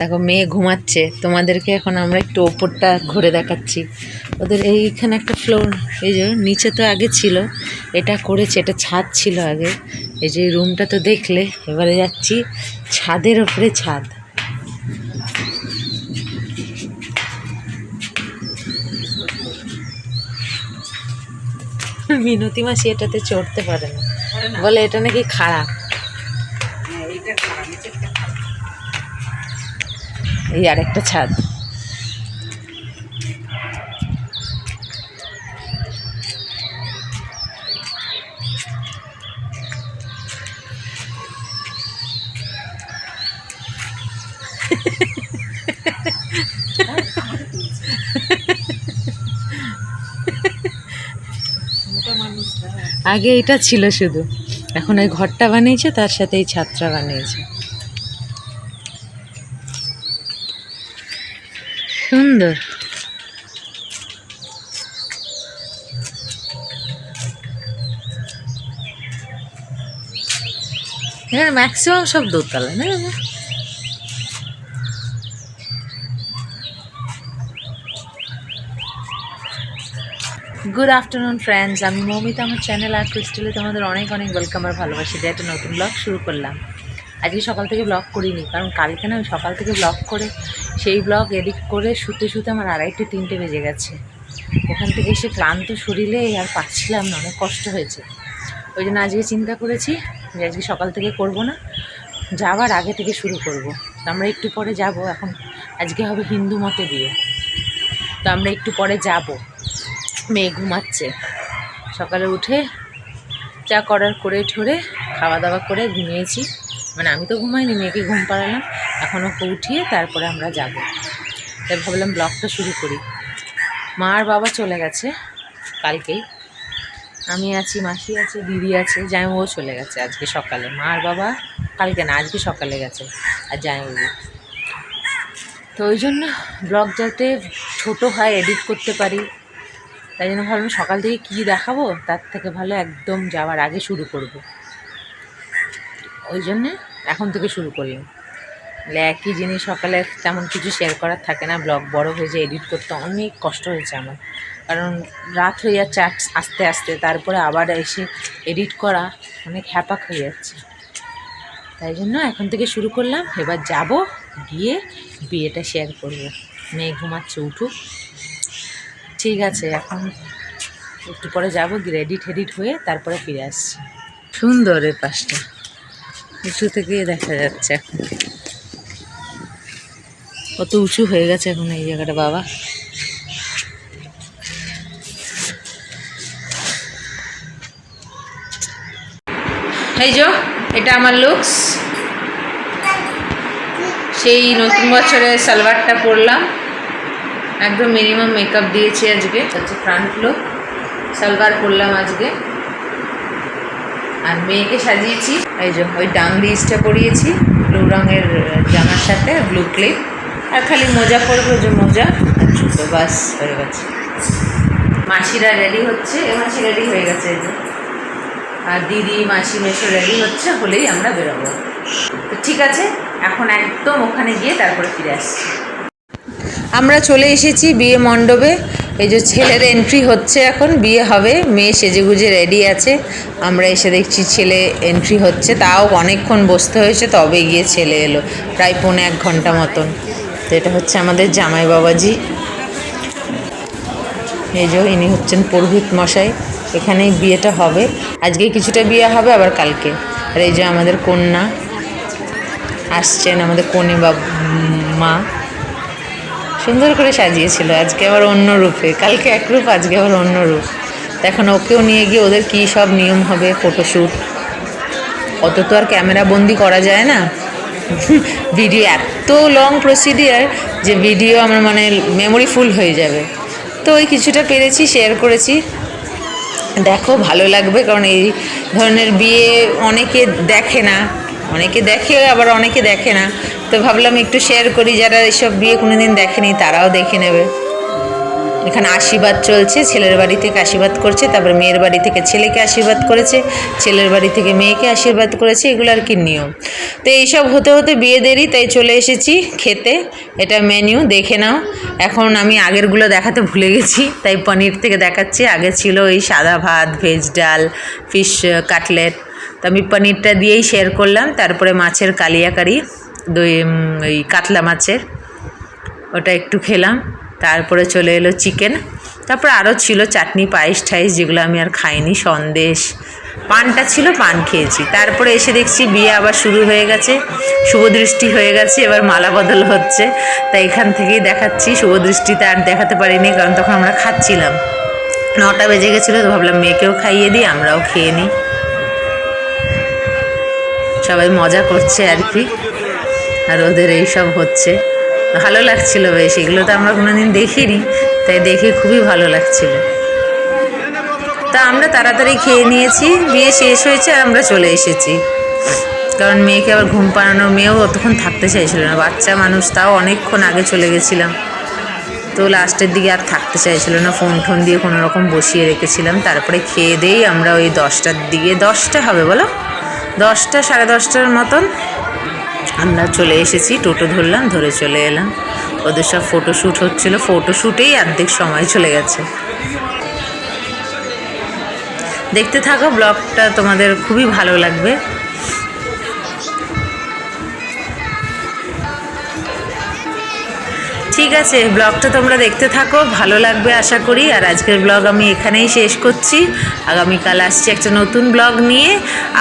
দেখো, মেয়ে ঘুমাচ্ছে। তোমাদেরকে এখন আমরা একটু ওপরটা ঘুরে দেখাচ্ছি। ওদের এইখানে একটা ফ্লোর এই যে নিচে তো আগে ছিল, এটা করেছে, এটা ছাদ ছিল আগে। এই যে রুমটা তো দেখলে, এবারে যাচ্ছি ছাদের ওপরে ছাদ। মিনতি মাসি এটাতে চড়তে পারে না। বলে এটা নাকি খারাপ। এই আরেকটা ছাদ। আগে এটা ছিল শুধু। এখন ওই ঘরটা বানিয়েছে, তার সাথে এই ছাদটা বানিয়েছে। সুন্দর। হ্যাঁ ম্যাক্সিমাম সব দোতলা, না? গুড আফটারনুন ফ্রেন্ডস আমি মৌমিতা, আমার চ্যানেল আর ক্রিস্টালে তোমাদের অনেক অনেক ওয়েলকাম আর ভালোবাসি দিয়ে একটা নতুন ব্লগ শুরু করলাম। আজকে সকাল থেকে ব্লগ করিনি, কারণ কালকে না, আমি সকাল থেকে ব্লগ করে সেই ব্লগ এডিট করে শুতে শুতে আমার আড়াইটে, তিনটে বেজে গেছে। ওখান থেকে এসে ক্লান্ত শরীরে আর পাচ্ছিলাম না, অনেক কষ্ট হয়েছে। ওই জন্য আজকে চিন্তা করেছি যে আজকে সকাল থেকে করব না, যাওয়ার আগে থেকে শুরু করব। তো আমরা একটু পরে যাব, এখন আজকে হবে হিন্দু মতে বিয়ে। তো আমরা একটু পরে যাব। মেয়ে ঘুমাচ্ছে। সকালে উঠে চা করার করে ঠরে খাওয়া দাওয়া করে ঘুমিয়েছি। মানে আমি তো ঘুমাইনি, মেয়েকে ঘুম পাড়ালাম। এখন ওকে উঠিয়ে তারপরে আমরা যাব। তাই ভাবলাম ব্লগটা শুরু করি। মা আর বাবা চলে গেছে কালকেই। আমি আছি, মাসি আছে, দিদি আছে জামাইবাবু চলে গেছে আজকে সকালে। মা আর বাবা কালকে না, আজকে সকালে গেছে আর জামাইবাবু তো ওই জন্য ব্লগ যাতে ছোটো হয় এডিট করতে পারি। তাই জন্য ভাবলাম সকাল থেকে কী দেখাবো, তার থেকে ভালো একদম যাওয়ার আগে শুরু করব। ওই জন্যে এখন থেকে শুরু করলাম। একই জিনিস সকালে তেমন কিছু শেয়ার করার থাকে না। ব্লগ বড় হয়ে যায় এডিট করতে অনেক কষ্ট হয়েছে আমার। কারণ রাত হয়ে যাচ্ছে আস- আস্তে আস্তে, তারপরে আবার এসে এডিট করা অনেক হ্যাপাক হয়ে যাচ্ছে। তাই জন্য এখন থেকে শুরু করলাম, এবার যাব গিয়ে বিয়েটা শেয়ার করব। মেয়ে ঘুমাচ্ছে, উঠুক। ঠিক আছে, এখন একটু পরে যাব রেডি টেডিট হয়ে তারপরে ফিরে আসছি। সুন্দর এই পাশটা। উঁচু থেকে দেখা যাচ্ছে এখন। কত উঁচু হয়ে গেছে এখন এই জায়গাটা, বাবা। এই যো, এটা আমার লুকস সেই নতুন বছরে সালোয়ারটা পরলাম। একদম মিনিমাম মেকআপ দিয়েছি আজকে। হচ্ছে ফ্রন্ট লুক সালোয়ার পরলাম আজকে। আর মেয়েকে সাজিয়েছি। এই যে, ওই ডাং ডিসটা পরিয়েছি ব্লু রঙের জামার সাথে ব্লু ক্লিপ আর খালি মোজা পরবো যে মজা। জুতো বাস হয়ে গেছে। মাসিরা রেডি হচ্ছে এ মাসি রেডি হয়ে গেছে আর দিদি মাসি মেশো রেডি হচ্ছে হলেই আমরা বেরোবো। তো ঠিক আছে এখন একদম ওখানে গিয়ে তারপরে ফিরে আসছি। আমরা চলে এসেছি বিয়ে মণ্ডপে। এই যে ছেলের এন্ট্রি হচ্ছে এখন বিয়ে হবে মেয়ে সেজেগুজে রেডি আছে। আমরা এসে দেখছি ছেলে এন্ট্রি হচ্ছে তাও অনেকক্ষণ বসতে হয়েছে তবে গিয়ে ছেলে এলো প্রায় পৌনে এক ঘণ্টা মতন। তো এটা হচ্ছে আমাদের জামাই বাবাজি। এই যে ইনি হচ্ছেন পুরোহিত মশাই। এখানেই বিয়েটা হবে। আজকে কিছুটা বিয়ে হবে, আবার কালকে। আর এই যে আমাদের কন্যা আসছেন, আমাদের কনে বা মা। সুন্দর করে সাজিয়েছিল, আজকে আবার অন্য রূপে। কালকে এক রূপ, আজকে আবার অন্য রূপ। এখন ওকেও নিয়ে গিয়ে ওদের কী সব নিয়ম হবে, ফটোশ্যুট? অত তো আর ক্যামেরা বন্দি করা যায় না। ভিডিও এত লং প্রসিডিয়ার যে ভিডিও আমার মানে মেমোরি ফুল হয়ে যাবে। তো ওই কিছুটা পেরেছি শেয়ার করেছি। দেখো, ভালো লাগবে কারণ এই ধরনের বিয়ে অনেকে দেখে না। অনেকে দেখে, আবার অনেকে দেখে না। তো ভাবলাম একটু শেয়ার করি, যারা এসব বিয়ে কোনো দিন দেখেনি, তারাও দেখে নেবে। এখানে আশীর্বাদ চলছে, ছেলের বাড়ি থেকে আশীর্বাদ করছে, তারপরে মেয়ের বাড়ি থেকে ছেলেকে আশীর্বাদ করেছে, ছেলের বাড়ি থেকে মেয়েকে আশীর্বাদ করেছে, এগুলো আর কি নিয়ম। তো এইসব হতে হতে বিয়ে দেরি তাই চলে এসেছি খেতে, এটা মেনু দেখে নাও। এখন আমি আগেরগুলো দেখাতে ভুলে গেছি, তাই পনির থেকে দেখাচ্ছি। আগে ছিল এই সাদা ভাত ভেজ ডাল ফিশ কাটলেট তো আমি পনিরটা দিয়েই শেয়ার করলাম, তারপরে মাছের কালিয়াকারি, দই ওই কাতলা মাছের, ওটা একটু খেলাম। তারপরে চলে এলো চিকেন। তারপর আরও ছিল চাটনি, পায়েস ঠাইস যেগুলো আমি আর খাইনি, সন্দেশ। পানটা ছিল, পান খেয়েছি। তারপরে এসে দেখছি বিয়ে আবার শুরু হয়ে গেছে, শুভদৃষ্টি হয়ে গেছে, এবার মালা বদল হচ্ছে। তাই এখান থেকেই দেখাচ্ছি, শুভদৃষ্টিতে আর দেখাতে পারিনি, কারণ তখন আমরা খাচ্ছিলাম। নটা বেজে গেছিল, তো ভাবলাম মেয়েকেও খাইয়ে দিই, আমরাও খেয়ে নিই। সবাই মজা করছে আর কি। আর ওদের এইসব হচ্ছে। ভালো লাগছিল বেশ, এগুলো তো আমরা কোনোদিন দেখিনি, তাই দেখে খুবই ভালো লাগছিল। তা আমরা তাড়াতাড়ি খেয়ে নিয়েছি, বিয়ে শেষ হয়েছে আর আমরা চলে এসেছি। কারণ মেয়েকে আবার ঘুম পাড়ানো, মেয়েও অতক্ষণ থাকতে চাইছিল না, বাচ্চা মানুষ, তাও অনেকক্ষণ আগে চলে গেছিলাম। তো লাস্টের দিকে আর থাকতে চাইছিল না, ফোন টোন দিয়ে কোনো রকম বসিয়ে রেখেছিলাম, তারপরে খেয়ে দিয়েই আমরা ওই দশটার দিকে, দশটা হবে বলো? দশটা, সাড়ে দশটার মতন আমরা চলে এসেছি, টোটো ধরলাম, ধরে চলে এলাম। ওদের সব ফটোশ্যুট হচ্ছিল ফটোশ্যুটেই অর্ধেক সময় চলে গেছে। দেখতে থাকো ব্লগটা তোমাদের খুবই ভালো লাগবে। ঠিক আছে ব্লগটা তোমরা দেখতে থাকো, ভালো লাগবে আশা করি। আর আজকের ব্লগ আমি এখানেই শেষ করছি। আগামীকাল আসছি একটা নতুন ব্লগ নিয়ে।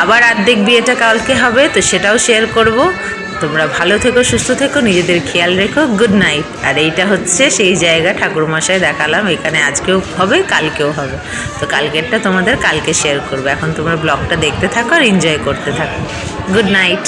আবার অর্ধেক বিয়েটা কালকে হবে, তো সেটাও শেয়ার করব। তোমরা ভালো থেকো, সুস্থ থেকো, নিজেদের খেয়াল রেখো গুড নাইট আর এইটা হচ্ছে সেই জায়গা ঠাকুরমশাই দেখালাম, এখানে আজকেও হবে, কালকেও হবে। তো কালকেরটা তোমাদের কালকে শেয়ার করবে। এখন তোমরা ব্লগটা দেখতে থাকো আর এনজয় করতে থাকো। Good night